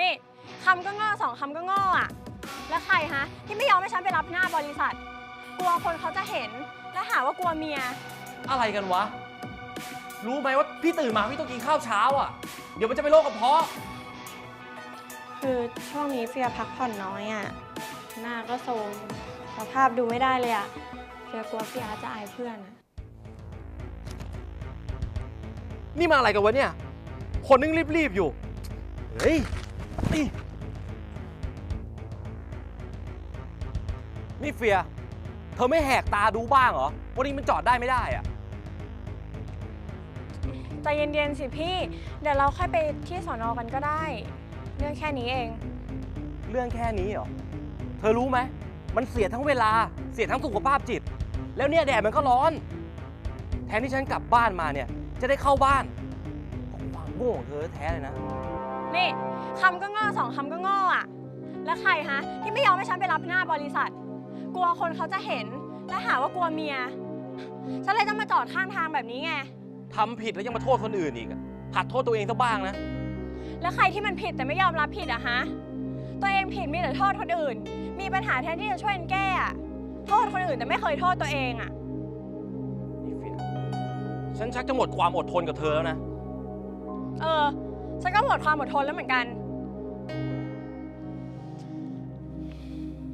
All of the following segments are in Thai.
นี่คำก็โง่สองคำก็โง่อะแล้วใครฮะที่ไม่ยอมให้ฉันไปรับหน้าบริษัท กลัวคนเขาจะเห็นและหาว่ากลัวเมีย อะไรกันวะ รู้ไหมว่าพี่ตื่นมาพี่ต้องกินข้าวเช้าอะ เดี๋ยวมันจะเป็นโรคกระเพาะ คือช่วงนี้เฟียพักผ่อนน้อยอะหน้าก็โทรมสภาพดูไม่ได้เลยอะเฟียกลัวพี่อาร์ตจะอายเพื่อนอะนี่มาอะไรกันวะเนี่ย คนนึงรีบๆอยู่ เฮ้ย นี่นี่เฟีย เธอไม่แหกตาดูบ้างเหรอวันนี้มันจอดได้ไม่ได้อะใจเย็นๆสิพี่ เดี๋ยวเราค่อยไปที่สอนอกันก็ได้ เรื่องแค่นี้เอง เรื่องแค่นี้เหรอ เธอรู้ไหม มันเสียทั้งเวลา เสียทั้งสุขภาพจิต แล้วเนี่ยแดดมันก็ร้อน แทนที่ฉันกลับบ้านมาเนี่ย จะได้เข้าบ้านความโง่ของเธอแท้เลยนะ นี่คำก็โง่สองคำก็โง่อะแล้วใครฮะที่ไม่ยอมให้ฉันไปรับหน้าบริษัท กลัวคนเขาจะเห็นและหาว่ากลัวเมีย ฉันเลยต้องมาจอดข้างทางแบบนี้ไงทำผิดแล้วยังมาโทษคนอื่นอีกอะหัดโทษตัวเองสักบ้างนะ แล้วใครที่มันผิดแต่ไม่ยอมรับผิดอะฮะ ตัวเองผิดมีแต่โทษคนอื่น มีปัญหาแทนที่จะช่วยกันแก้อะโทษคนอื่นแต่ไม่เคยโทษตัวเองอะนี่เฟียฉันชักจะหมดความอดทนกับเธอแล้วนะ เออ ฉันก็หมดความอดทนแล้วเหมือนกัน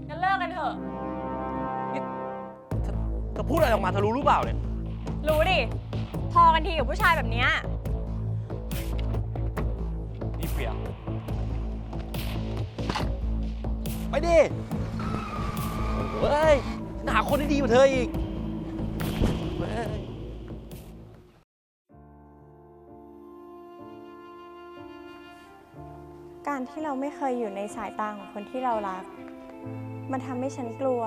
งั้นเลิกกันเถอะเธอพูดอะไรออกมาเธอรู้หรือเปล่าเนี่ย รู้ดิ พอกันทีกับผู้ชายแบบเนี้ย นี่เฟียไปดิเฮ้ยฉันหาคนที่ดีกว่าเธออีก การที่เราไม่เคยอยู่ในสายตาของคนที่เรารัก มันทำให้ฉันกลัว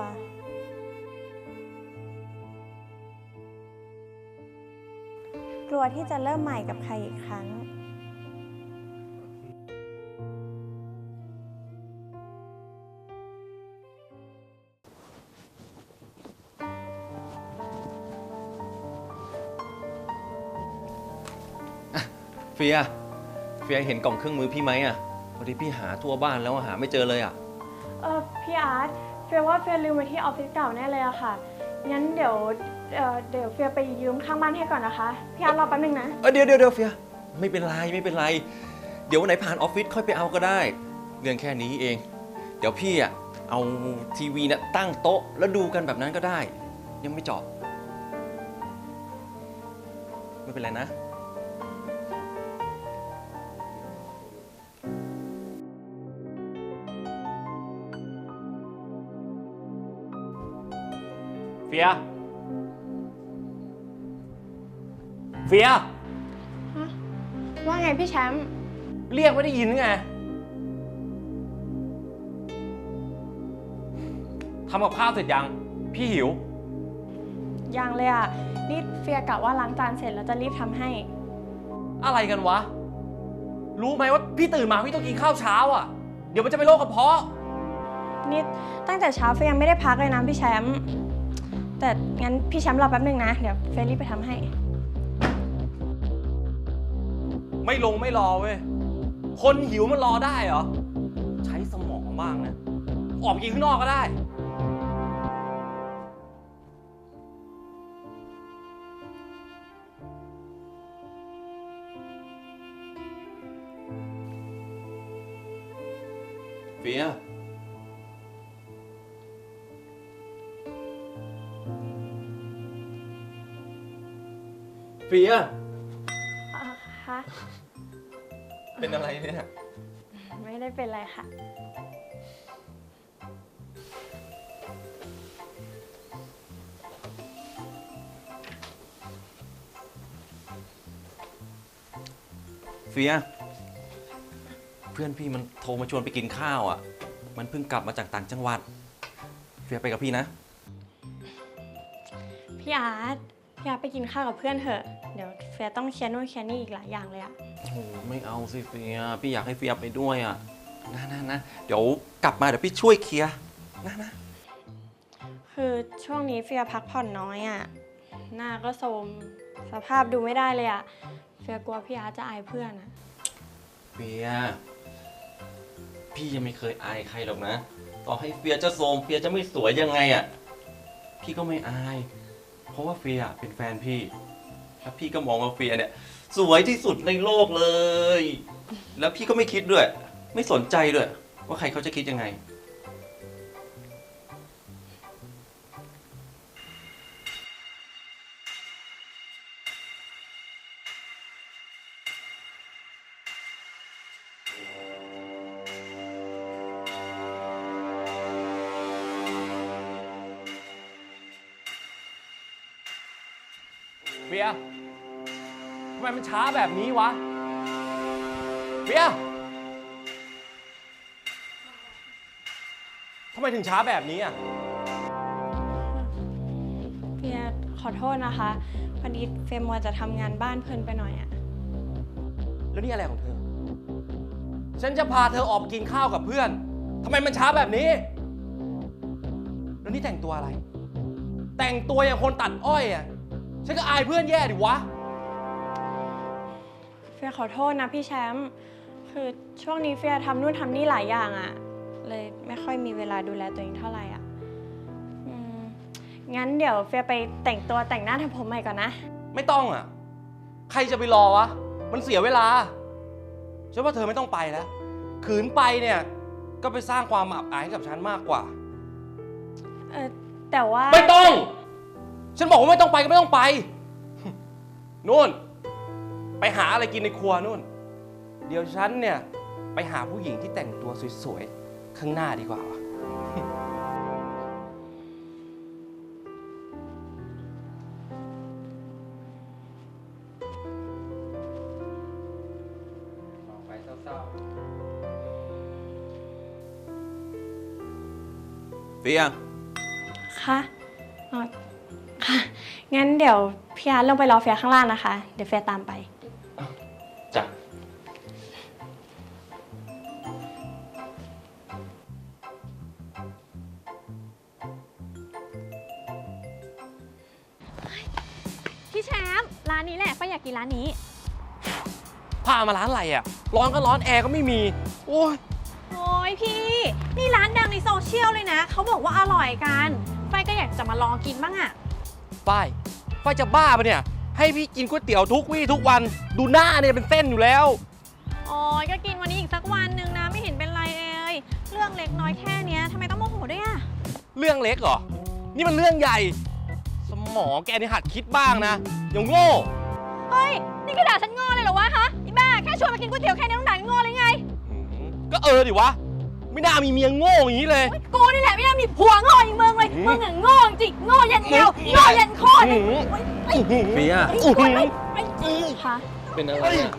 กลัวที่จะเริ่มใหม่กับใครอีกครั้ง เฟีย เฟียเห็นกล่องเครื่องมือพี่ไหมอะ พอดีพี่หาทั่วบ้านแล้วหาไม่เจอเลยอะ เออพี่อาร์ตเฟียว่าเฟียลืมไว้ที่ออฟฟิศเก่าแน่เลยอะค่ะ งั้นเดี๋ยวเอ่อเดี๋ยวเฟียไปยืมข้างบ้านให้ก่อนนะคะ พี่อาร์ตรอแป๊บนึงนะ เอ้ยเดี๋ยวเดี๋ยวเดี๋ยวเฟียไม่เป็นไรไม่เป็นไร เดี๋ยววันไหนผ่านออฟฟิศค่อยไปเอาก็ได้ เรื่องแค่นี้เอง เดี๋ยวพี่อะเอาทีวีเนี่ยตั้งโต๊ะแล้วดูกันแบบนั้นก็ได้ ยังไม่เจาะไม่เป็นไรนะ เฟีย เฟียว่าไงพี่แชมป์ เรียกไม่ได้ยินไงทำกับข้าวเสร็จยัง พี่หิว ยังเลยอะนี่เฟียกะว่าล้างจานเสร็จแล้วจะรีบทำให้ อะไรกันวะ รู้ไหมว่าพี่ตื่นมาพี่ต้องกินข้าวเช้าอะ เดี๋ยวมันจะเป็นโรคกระเพาะ นี่ตั้งแต่เช้าเฟียยังไม่ได้พักเลยนะพี่แชมป์ แต่งั้นพี่แชมป์รอแป๊บนึงนะ เดี๋ยวเฟียรีบไปทำให้ ไม่ลงไม่รอเว้ย คนหิวมันรอได้เหรอ ใช้สมองบ้างนะ ออกไปกินข้างนอกก็ได้ เฟีย เฟียอ่าฮะเป็นอะไรเนี่ย ไม่ได้เป็นไรค่ะ เฟีย เพื่อนพี่มันโทรมาชวนไปกินข้าวอะ มันเพิ่งกลับมาจากต่างจังหวัด เฟียไปกับพี่นะ พี่อาร์ตพี่อาร์ตไปกินข้าวกับเพื่อนเถอะ เดี๋ยวเฟียต้องเคลียร์นู่นเคลียร์นี่อีกหลายอย่างเลยอะโอ้โหไม่เอาสิเฟียพี่อยากให้เฟียไปด้วยอะนะนะนะเดี๋ยวกลับมาเดี๋ยวพี่ช่วยเคลียร์นะนะคือช่วงนี้เฟียพักผ่อนน้อยอะหน้าก็โทรมสภาพดูไม่ได้เลยอะเฟียกลัวพี่อาร์ตจะอายเพื่อนอะเฟียพี่ยังไม่เคยอายใครหรอกนะ ต่อให้เฟียจะโทรมเฟียจะไม่สวยยังไงอะพี่ก็ไม่อาย เพราะว่าเฟียเป็นแฟนพี่ แล้วพี่ก็มองว่าเฟียเนี่ย สวยที่สุดในโลกเลย แล้วพี่ก็ไม่คิดด้วย ไม่สนใจด้วย ว่าใครเขาจะคิดยังไง บียร์ทำไมมันช้าแบบนี้วะ เบียร์ทำไมถึงช้าแบบนี้อะเฟียขอโทษนะคะพอดีเฟยมัวจะทำงานบ้านเพลินไปหน่อยอะแล้วนี่อะไรของเธอ ฉันจะพาเธอออกไปกินข้าวกับเพื่อน ทำไมมันช้าแบบนี้ แล้วนี่แต่งตัวอะไร แต่งตัวอย่างคนตัดอ้อยอะ ฉันก็อายเพื่อนแย่ดิวะ เฟียขอโทษนะพี่แชมป์ คือช่วงนี้เฟียทำนู่นทำนี่หลายอย่างอะเลยไม่ค่อยมีเวลาดูแลตัวเองเท่าไหร่อะอืมงั้นเดี๋ยวเฟียไปแต่งตัวแต่งหน้าทำผมใหม่ก่อนนะ ไม่ต้องอะ ใครจะไปรอวะ มันเสียเวลา ฉันว่าเธอไม่ต้องไปแล้ว ขืนไปเนี่ย ก็ไปสร้างความอับอายให้กับฉันมากกว่า เออแต่ว่า ไม่ต้อง ฉันบอกว่าไม่ต้องไปก็ไม่ต้องไป นู่น ไปหาอะไรกินในครัวนู่น เดี๋ยวฉันเนี่ย ไปหาผู้หญิงที่แต่งตัวสวยๆ ข้างหน้าดีกว่าวะมองไปเศร้าเฟียคะอ๋อค่ะ งั้นเดี๋ยวพี่อาร์ตลงไปรอเฟียข้างล่างนะคะ เดี๋ยวเฟียตามไป จ้ะพี่แชมป์ร้านนี้แหละป้าอยากกินร้านนี้ๆพามาร้านอะไรอะ ร้อนก็ร้อนแอร์ก็ไม่มี โอ้ยโอ้ยพี่ นี่ร้านดังในโซเชียลเลยนะ เขาบอกว่าอร่อยกันไฟก็อยากจะมาลองกินบ้างอะ ป้ายป้ายจะบ้าปะเนี่ย ให้พี่กินก๋วยเตี๋ยวทุกวี่ทุกวัน ดูหน้าเนี่ยเป็นเส้นอยู่แล้วโอ้ยก็กินวันนี้อีกสักวันหนึ่งนะไม่เห็นเป็นไรเอยเรื่องเล็กน้อยแค่เนี้ยทำไมต้องโมโหด้วยอะเรื่องเล็กเหรอ นี่มันเรื่องใหญ่ สมองแกนี่หัดคิดบ้างนะ อย่างโง่ เฮ้ย นี่กระดาษฉันโง่เลยเหรอวะฮะอีบ้าแค่ชวนมากินก๋วยเตี๋ยวแค่นี้ต้องด่าโง่เลยไงหืมก็เออดิวะ ไม่น่ามีเมียโง่อย่างนี้เลยเฮ้ยกูนี่แหละไม่น่ามีผัวโง่อย่างมึงเลยหืมมึงอะโง่จริงโง่ยันเอวหืมโง่ยันคอเลยหืมเฮ้ยเฮ้ยเฟียเฮ้ยเฮ้ยเฮ้ยคะเป็นอะไรอะ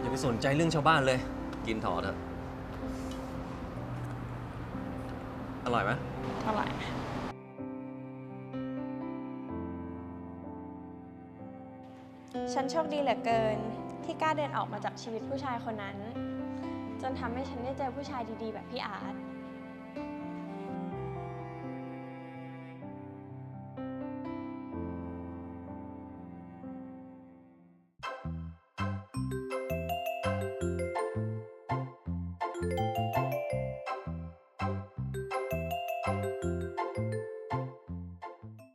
อย่าไปสนใจเรื่องชาวบ้านเลย กินถอเถอะอร่อยไหมอร่อยฉันโชคดีเหลือเกินที่กล้าเดินออกมาจากชีวิตผู้ชายคนนั้น จนทำให้ฉันได้เจอผู้ชายดีๆ แบบพี่อาร์ต